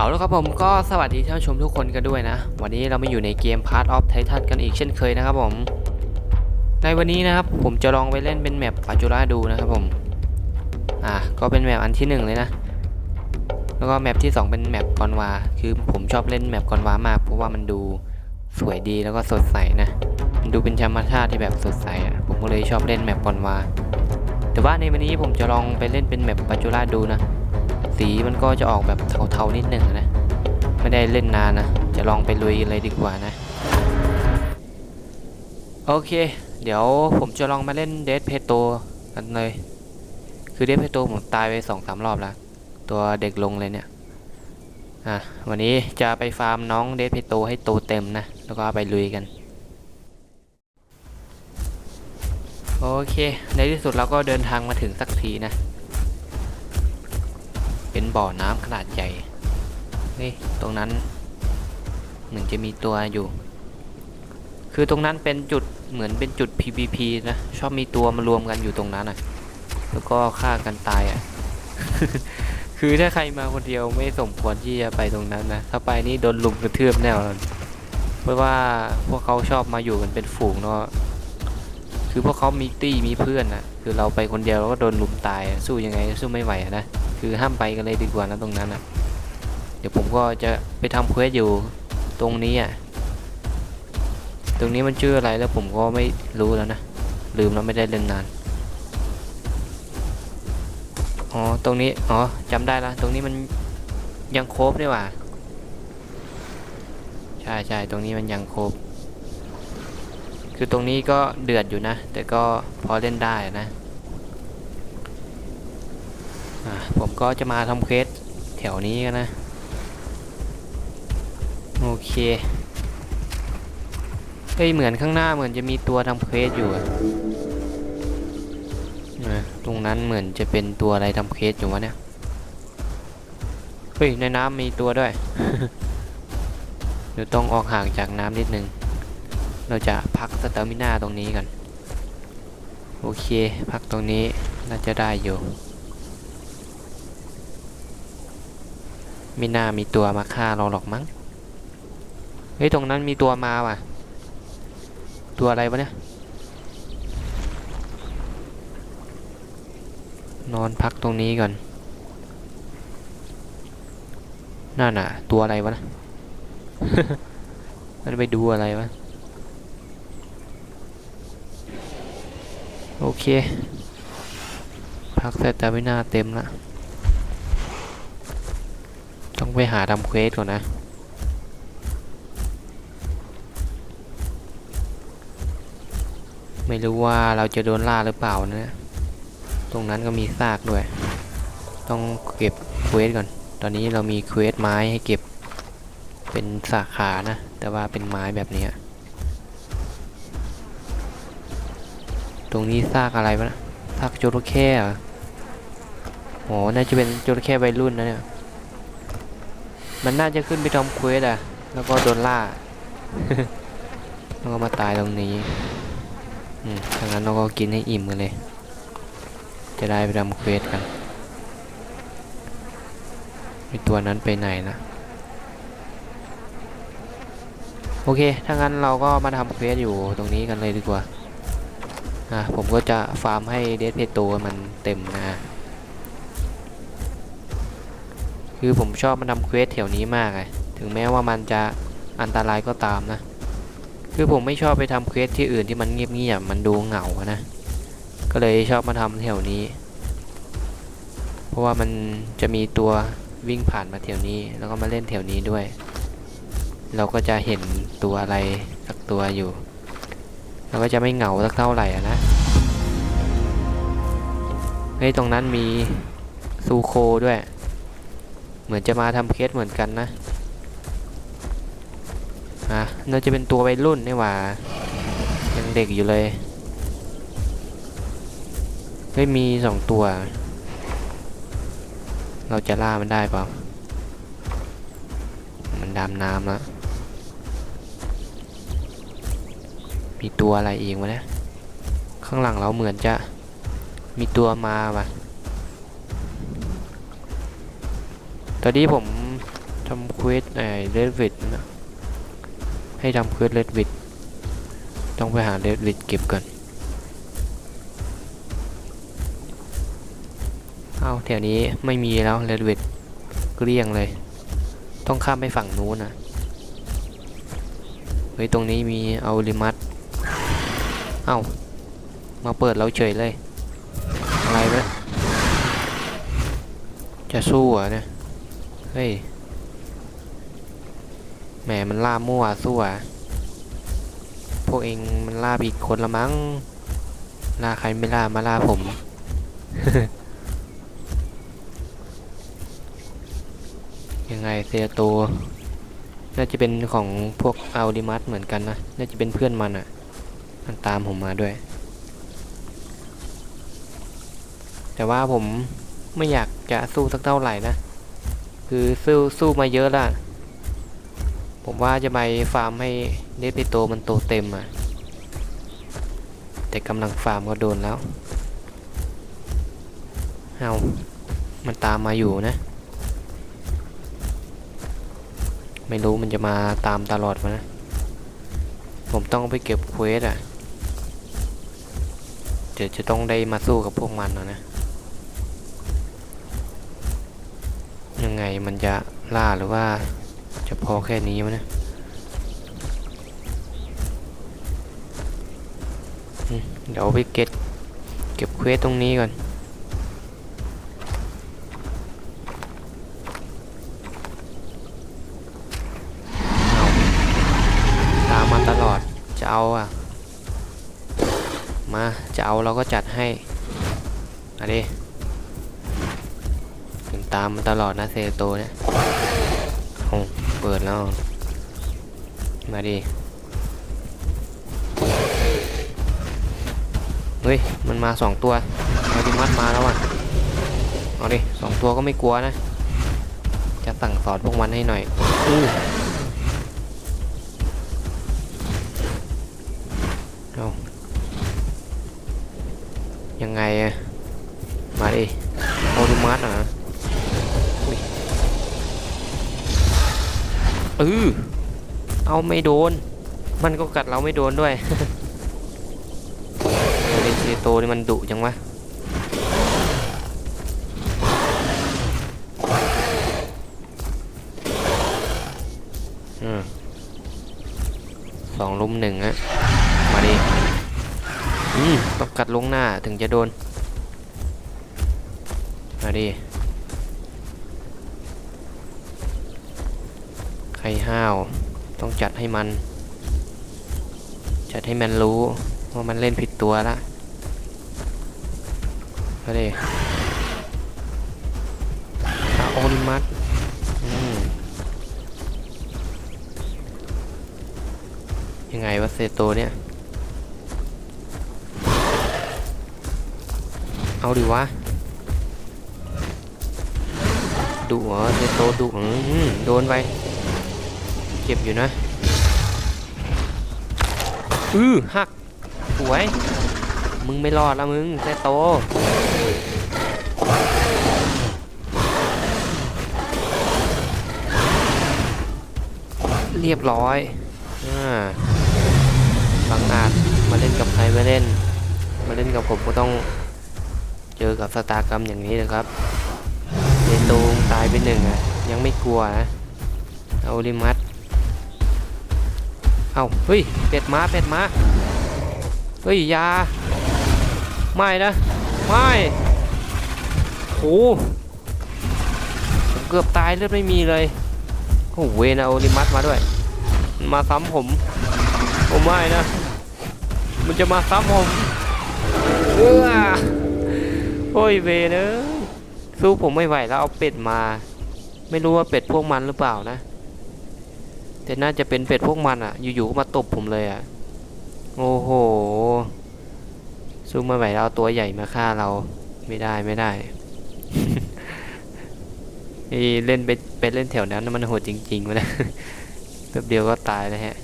เอาละครับผมก็สวัสดีท่านผู้ชมทุกคนกันด้วยนะ วันนี้เรามาอยู่ในเกม Part of Titan กันอีกเช่นเคยนะครับผม ในวันนี้นะครับผมจะลองไปเล่นเป็นแมปปาจูราดูนะครับผมอะก็เป็นแมปอันที่หนึ่งเลยนะ แล้วก็แมปที่สองเป็นแมปกอนวา คือผมชอบเล่นแมปกอนวามาก เพราะว่ามันดูสวยดีแล้วก็สดใสนะมันดูเป็นธรรมชาติที่แบบสดใสอะผมก็เลยชอบเล่นแมปกอนวา แต่ว่าในวันนี้ผมจะลองไปเล่นเป็นแมปปาจูราดูนะ สีมันก็จะออกแบบเทาๆนิดหนึ่งนะ ไม่ได้เล่นนานนะ จะลองไปลุยเลยดีกว่านะ โอเค เดี๋ยวผมจะลองมาเล่นเดทเพโตกันเลย คือเดทเพโตผมตายไปสองสามรอบแล้ว ตัวเด็กลงเลยเนี่ย อะ วันนี้จะไปฟาร์มน้องเดทเพโตให้โตเต็มนะ แล้วก็ไปลุยกันโอเค ในที่สุดเราก็เดินทางมาถึงสักทีนะ เป็นบ่อน้ำขนาดใหญ่ นี่ตรงนั้นเหมือนจะมีตัวอยู่ คือตรงนั้นเป็นจุดเหมือนเป็นจุด PVP นะ ชอบมีตัวมารวมกันอยู่ตรงนั้นอะ แล้วก็ฆ่ากันตายอะ คือถ้าใครมาคนเดียวไม่สมควรที่จะไปตรงนั้นนะ ถ้าไปนี่โดนลุมกระทืบแน่นอนเพราะว่าพวกเขาชอบมาอยู่กันเป็นฝูงเนาะ คือพวกเขามีตี้มีเพื่อนนะคือเราไปคนเดียวเราก็โดนลุมตายสู้ยังไงสู้ไม่ไหวนะคือห้ามไปกันเลยดีกว่านะตรงนั้นอะเดี๋ยวผมก็จะไปทำเควสอยู่ตรงนี้อะตรงนี้มันชื่ออะไรแล้วผมก็ไม่รู้แล้วนะลืมแล้วไม่ได้เล่นนานอ๋อตรงนี้อ๋อจำได้ละตรงนี้มันยังโครบนี่หว่าใช่ใช่ตรงนี้มันยังโครบ คือตรงนี้ก็เดือดอยู่นะ แต่ก็พอเล่นได้นะผมก็จะมาทำเควสแถวนี้กันนะ โอเคเฮ้ยเหมือนข้างหน้าเหมือนจะมีตัวทำเควสอยู่นะตรงนั้นเหมือนจะเป็นตัวอะไรทำเควสอยู่วะเนี่ย เฮ้ย ในน้ำมีตัวด้วย เดี๋ยวต้องออกห่างจากน้ำนิดนึง เราจะพักสเตอร์มินาตรงนี้กันโอเค พักตรงนี้น่าจะได้อยู่ไม่น่ามีตัวมาฆ่าเราหรอกมั้ง เฮ้ย ตรงนั้นมีตัวมาว่ะ ตัวอะไรวะเนี่ย นอนพักตรงนี้ก่อน นั่นน่ะ ตัวอะไรวะนะ มันไปดูอะไรวะ โอเค พักเสร็จแต่ไม่น่าเต็มละ ต้องไปหาทำเควสก่อนนะไม่รู้ว่าเราจะโดนล่าหรือเปล่านะ ตรงนั้นก็มีซากด้วย ต้องเก็บเควสก่อน ตอนนี้เรามีเควสไม้ให้เก็บ เป็นสาขานะ แต่ว่าเป็นไม้แบบนี้ รงนี้ซากอะไรวะนะซากจระเข้เหรอน่าจะเป็นจระเข้วัยรุ่นนะเนี่ย มันน่าจะขึ้นไปทำเควสอะแล้วก็โดนล่าแล้วก็มาตายตรงนี้ อืมดังนั้นเราก็กินให้อิ่มกันเลย จะได้ไปทำเควสกันไอตัวนั้นไปไหนนะโอเค ถ้างั้นเราก็มาทำเควสอยู่ตรงนี้กันเลยดีกว่า อะผมก็จะฟาร์มให้เดสเพโตมันเต็มนะคือผมชอบมาทำเควสแถวนี้มากเลยถึงแม้ว่ามันจะอันตรายก็ตามนะ คือผมไม่ชอบไปทำเควสที่อื่นที่มันเงียบๆมันดูเหงาอะนะ ก็เลยชอบมาทำแถวนี้ เพราะว่ามันจะมีตัววิ่งผ่านมาแถวนี้ แล้วก็มาเล่นแถวนี้ด้วย เราก็จะเห็นตัวอะไรสักตัวอยู่ เราก็จะไม่เหงาสักเท่าไหร่นะเฮ้ยตรงนั้นมีซูโคด้วย เหมือนจะมาทำเคสเหมือนกันนะอะน่าจะเป็นตัววัยรุ่นนี่หว่ายังเด็กอยู่เลยเฮ้ยมีสองตัว เราจะล่ามันได้เปล่ามันดำน้ำแล้ว มีตัวอะไรอีกวะเนี่ยข้างหลังเราเหมือนจะมีตัวมาว่ะตอนนี้ผมทำเควสไอ้เรดวิดนะให้ทำเควสเรดวิดต้องไปหาเรดวิดเก็บก่อนเอาแถวนี้ไม่มีแล้วเรดวิดเกลี้ยงเลย ต้องข้ามไปฝั่งนู้นนะเฮ้ยตรงนี้มีเอาลิมัส เอ้า มาเปิดเราเฉยเลย อะไรวะจะสู้เหรอะเนี่ย เฮ้ย แหมมันล่ามั่วสู้อะ พวกเองมันล่าผิดคนละมั้ง ล่าใครไม่ล่ามาล่าผม ยังไงเซียโต น่าจะเป็นของพวกอัลดิมัสเหมือนกันนะ น่าจะเป็นเพื่อนมันอะ มันตามผมมาด้วย แต่ว่าผมไม่อยากจะสู้สักเท่าไหร่นะ คือสู้สู้มาเยอะละผมว่าจะไปฟาร์มให้เดปิโตมันโตเต็มอะ แต่กำลังฟาร์มก็โดนแล้ว เอามันตามมาอยู่นะ ไม่รู้มันจะมาตามตลอดมานะ ผมต้องไปเก็บเควสอะ ดี๋ยวจะต้องได้มาสู้กับพวกมันนะนะ ยังไงมันจะล่าหรือว่าจะพอแค่นี้มั้ยนะเดี๋ยวไปเก็บเก็บเควสตรงนี้ก่อนเอาตามมาตลอดจะเอาอะ มาจะเอาเราก็จัดให้มาดิถึงตามมันตลอดนะเซโตเนี่ยโอ้เปิดแล้ว มาดิเฮ้ย มันมาสองตัวเอาดิมัดมาแล้วอะ เอาดิสองตัวก็ไม่กลัวนะ จะสั่งสอนพวกมันให้หน่อยอ เออเอาไม่โดน มันก็กัดเราไม่โดนด้วยเดนเซโตนี่มันดุจังวะสองลุมหนึ่งอะมาดิอืมต้องกัดลงหน้าถึงจะโดน มาดิ ใคร ห้าว ต้องจัดให้มัน จัดให้มันรู้ว่ามันเล่นผิดตัวละมาดิอาโอนิมัสยังไงวะเซโตเนี่ย เอาดิวะดุเหรอเซโตดุโดนไป เจ็บอยู่นะ อือหักสวย มึงไม่รอดแล้วมึงเซโตเรียบร้อยอ่าบางอาจมาเล่นกับใครไม่เล่น มาเล่นกับผมก็ต้องเจอกับสตากรรมอย่างนี้นะครับเซโตตายไปหนึ่งอะ ยังไม่กลัวนะเอาลิมัส เอาเฮ้ยเป็ดมาเป็ดมาเฮ้ยยาไม่นะไม่โอ้ผมเกือบตายเลือดไม่มีเลยโอ้เวนะเอาลิมัสมาด้วย มาซ้ำผมโอ้ไม่นะ มันจะมาซ้ำผมเออโอ้ยเวเนอะสู้ผมไม่ไหวแล้วเอาเป็ดมา ไม่รู้ว่าเป็ดพวกมันหรือเปล่านะ แต่น่าจะเป็นเป็ดพวกมันอะ อยู่ๆก็มาตบผมเลยอะ โอ้โหสู้มาไหวแล้วเอาตัวใหญ่มาฆ่าเราไม่ได้ไม่ได้นี่เล่นไปไปเล่นแถวนั้นมันโหดจริงๆวะนะแป๊บเดียวก็ตายแล้วฮะ